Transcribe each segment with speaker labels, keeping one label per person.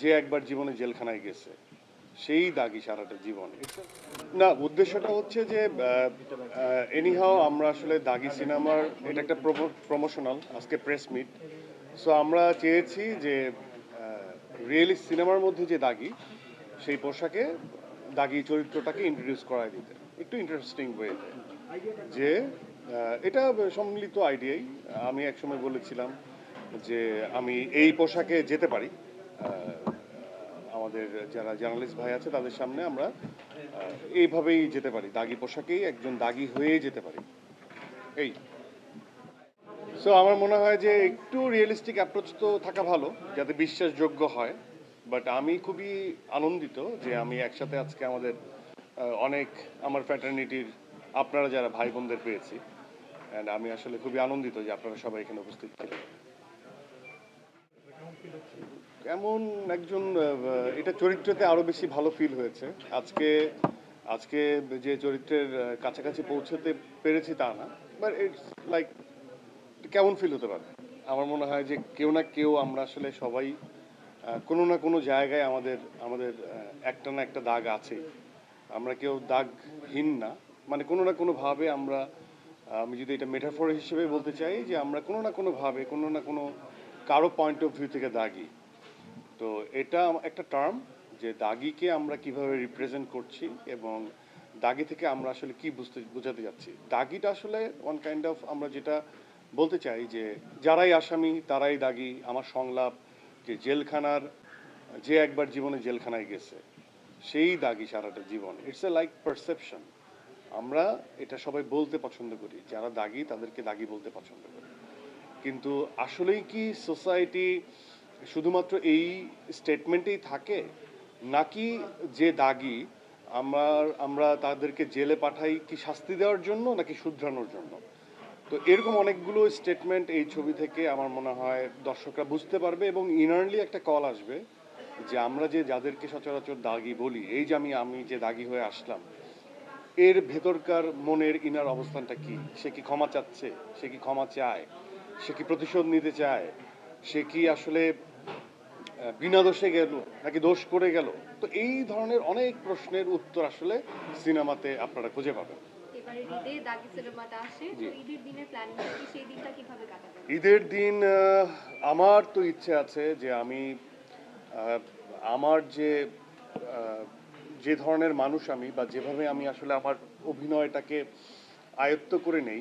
Speaker 1: যে একবার জীবনে জেলখানায় গেছে, সেই দাগি সারাটা জীবন। না, উদ্দেশ্যটা হচ্ছে যে এনিহাও আমরা আসলে দাগি সিনেমার, এটা একটা প্রমোশনাল আজকে প্রেস মিট সো আমরা চেয়েছি যে রিয়েলিস্ট সিনেমার মধ্যে যে দাগি, সেই পোশাকে দাগি চরিত্রটাকে ইন্ট্রোডিউস করায় দিতে। একটু ইন্টারেস্টিং ওয়েতে যে এটা সম্মিলিত আইডিয়াই আমি একসময় বলেছিলাম যে, আমি এই পোশাকে যেতে পারি। আমাদের যারা জার্নালিস্ট ভাই আছে, তাদের সামনে আমরা এইভাবেই যেতে পারি। দাগি পোশাকেই একজন দাগি হয়েই যেতে পারি। এই। সো আমার মনে হয় যে একটু রিয়েলিস্টিক অ্যাপ্রোচ তো থাকা ভালো, যাতে বিশ্বাসযোগ্য হয়। বাট আমি খুবই আনন্দিত যে আমি একসাথে আজকে আমাদের অনেক আমার ফ্র্যাটার্নিটির আপনারা যারা ভাই বোনদের পেয়েছি। অ্যান্ড আমি আসলে খুবই আনন্দিত যে আপনারা সবাই এখানে উপস্থিত ছিলেন। এমন একজন এটা চরিত্রতে আরও বেশি ভালো ফিল হয়েছে। আজকে আজকে যে চরিত্রের কাছাকাছি পৌঁছতে পেরেছি তা না বাট ইটস লাইক কেমন ফিল হতে পারে? আমার মনে হয় যে কেউ না কেউ আমরা আসলে সবাই কোনো না কোনো জায়গায় আমাদের আমাদের একটা না একটা দাগ আছে আমরা কেউ দাগহীন না মানে কোনো না কোনো ভাবে আমরা, আমি যদি এটা মেটাফোর হিসেবে বলতে চাই যে আমরা কোনো না কোনো ভাবে, কোনো না কোনো কারও পয়েন্ট অফ ভিউ থেকে দাগি। তো এটা একটা টার্ম যে দাগিকে আমরা কীভাবে রিপ্রেজেন্ট করছি এবং দাগি থেকে আমরা আসলে কি বুঝতে, বোঝাতে যাচ্ছি। দাগিটা আসলে ওয়ান কাইন্ড অফ আমরা যেটা বলতে চাই যে যারাই আসামি, তারাই দাগি। আমার সংলাপ যে জেলখানার, যে একবার জীবনে জেলখানায় গেছে, সেই দাগি সারাটা জীবন। ইটস এ লাইক পারসেপশন আমরা এটা সবাই বলতে পছন্দ করি। যারা দাগি, তাদেরকে দাগি বলতে পছন্দ করি। কিন্তু আসলেই কি সোসাইটি শুধুমাত্র এই স্টেটমেন্টেই থাকে? নাকি যে দাগি, আমার, আমরা তাদেরকে জেলে পাঠাই কি শাস্তি দেওয়ার জন্য নাকি শুধরানোর জন্য? তো এরকম অনেকগুলো স্টেটমেন্ট এই ছবি থেকে আমার মনে হয় দর্শকরা বুঝতে পারবে এবং ইনারলি একটা কল আসবে যে আমরা যে যাদেরকে সচরাচর দাগি বলি, এই যে আমি আমি যে দাগি হয়ে আসলাম, এর ভেতরকার মনের ইনার অবস্থানটা কি? সে কি ক্ষমা চাচ্ছে? সে কি ক্ষমা চায়? সে কি প্রতিশোধ নিতে চায়? সে কি আসলে বিনা দোষে গেল নাকি দোষ করে গেল? তো এই ধরনের অনেক প্রশ্নের উত্তর আসলে সিনেমাতে আপনারা খুঁজে পাবেন।
Speaker 2: ঈদের
Speaker 1: দিন আমার তো ইচ্ছে আছে যে আমি আমার যে যে ধরনের মানুষ আমি বা যেভাবে আমি আসলে আমার অভিনয়টাকে আয়ত্ত করে নেই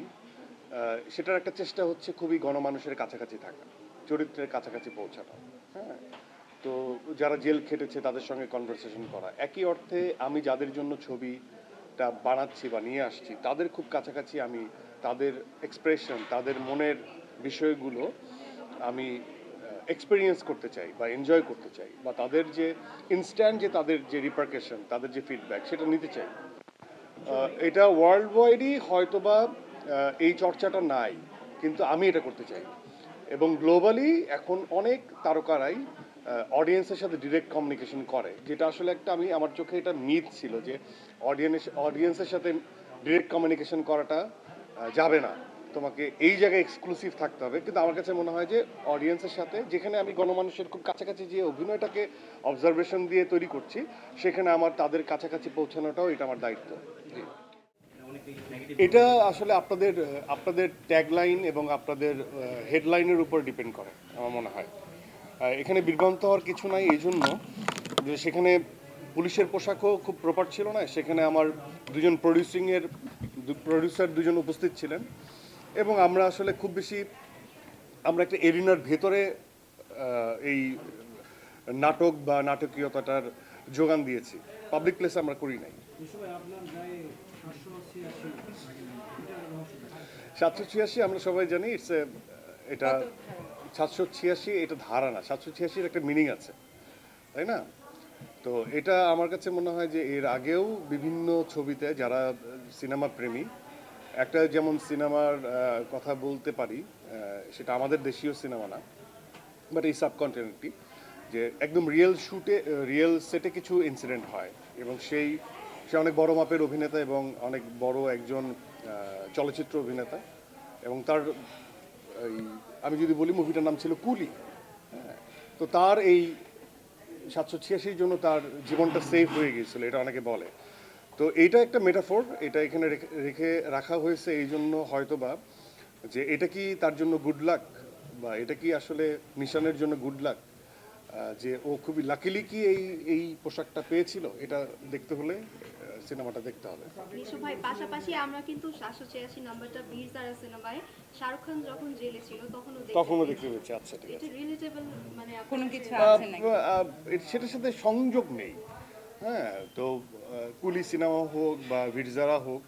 Speaker 1: সেটার একটা চেষ্টা হচ্ছে খুবই গণমানুষের কাছাকাছি থাকা, চরিত্রের কাছাকাছি পৌঁছানো হ্যাঁ? তো যারা জেল খেটেছে, তাদের সঙ্গে কনভারসেশন করা। একই অর্থে আমি যাদের জন্য ছবিটা বানাচ্ছি বা নিয়ে আসছি, তাদের খুব কাছাকাছি আমি তাদের এক্সপ্রেশন তাদের মনের বিষয়গুলো আমি এক্সপিরিয়েন্স করতে চাই বা এনজয় করতে চাই বা তাদের যে ইনস্ট্যান্ট যে তাদের যে রিপারকেশন তাদের যে ফিডব্যাক সেটা নিতে চাই। এটা ওয়ার্ল্ড ওয়াইডই হয়তোবা এই চর্চাটা নাই, কিন্তু আমি এটা করতে চাই। এবং গ্লোবালি এখন অনেক তারকারাই অডিয়েন্সের সাথে ডিরেক্ট কমিউনিকেশন করে, যেটা আসলে একটা আমি, আমার চোখে এটা মিথ ছিল যে অডিয়েন্স অডিয়েন্সের সাথে ডিরেক্ট কমিউনিকেশন করাটা যাবে না। তোমাকে এই জায়গায় এক্সক্লুসিভ থাকতে হবে। কিন্তু আমার কাছে মনে হয় যে অডিয়েন্সের সাথে, যেখানে আমি গণমানুষের খুব কাছাকাছি যে অভিনয়টাকে অবজারভেশন দিয়ে তৈরি করছি, সেখানে আমার তাদের কাছাকাছি পৌঁছানোটাও এটা আমার দায়িত্ব। এটা আসলে আপনাদের আপনাদের ট্যাগলাইন এবং আপনাদের হেডলাইনের উপর ডিপেন্ড করে আমার মনে হয়। এখানে বিভ্রান্ত হওয়ার কিছু নাই এই জন্য। যে সেখানে পুলিশের পোশাকও খুব প্রপার ছিল না সেখানে আমার দুজন প্রডিউসিংয়ের প্রডিউসার দুজন উপস্থিত ছিলেন। এবং আমরা আসলে খুব বেশি আমরা একটা এরিনার ভেতরে এই নাটক বা নাটকীয়তাটার যোগান দিয়েছি। পাবলিক প্লেসে আমরা করি নাই। সাতশো ছিয়াশি আমরা সবাই জানি ইটস এটা সাতশো ছিয়াশি এটা ধারা না সাতশো ছিয়াশির একটা মিনিং আছে তাই না? তো এটা আমার কাছে মনে হয় যে এর আগেও বিভিন্ন ছবিতে যারা সিনেমা প্রেমী একটা যেমন সিনেমার কথা বলতে পারি সেটা আমাদের দেশীয় সিনেমা না বাট এই সাবকন্টিনেন্টটি যে একদম রিয়েল শুটে রিয়েল সেটে কিছু ইনসিডেন্ট হয় এবং সেই সে অনেক বড় মাপের অভিনেতা এবং অনেক বড় একজন চলচ্চিত্র অভিনেতা এবং তার আমি যদি বলি মুভিটার নাম ছিল কুলি। হ্যাঁ, তো তার এই সাতশো ছিয়াশির জন্য তার জীবনটা সেভ হয়ে গিয়েছিল এটা অনেকে বলে। তো এইটা একটা মেটাফোর এটা এখানে রেখে- রেখে হয়েছে এই জন্য হয়তোবা যে এটা কি তার জন্য গুড লাক বা এটা কি আসলে নিশানের জন্য গুড লাক যে ও খুবই লাকিলি কি এই এই পোশাকটা পেয়েছিল? এটা দেখতে হলে সিনেমাটা দেখতে হবে।
Speaker 2: নিশু ভাই পাশাপাশি আমরা কিন্তু সাতশো ছিয়াশি নাম্বারটা বীর সিনেমায় শাহরুখ খান যখন জেলে ছিল তখনও দেখতে
Speaker 1: তখনও
Speaker 2: পেয়েছি।
Speaker 1: দেখতে পেয়েছি। আচ্ছা ঠিক আছে।
Speaker 2: এটা রিলেটেবল মানে
Speaker 3: কোনো
Speaker 2: কিছু
Speaker 3: আছে নাকি?
Speaker 1: সেটার সাথে সংযোগ নেই। হ্যাঁ তো কুলি সিনেমা হোক বা ভিরজারা হোক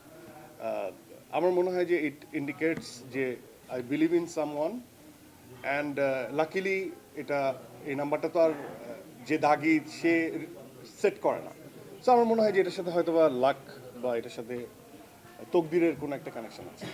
Speaker 1: আমার মনে হয় যে ইট ইন্ডিকেটস যে I believe in some one and luckily এটা এই নাম্বারটা তো আর যে দাগি সে সেট করে না। আমার মনে হয় যে এটার সাথে হয়তো বা লাক বা এটার সাথে তকদিরের কোনো একটা কানেকশন আছে।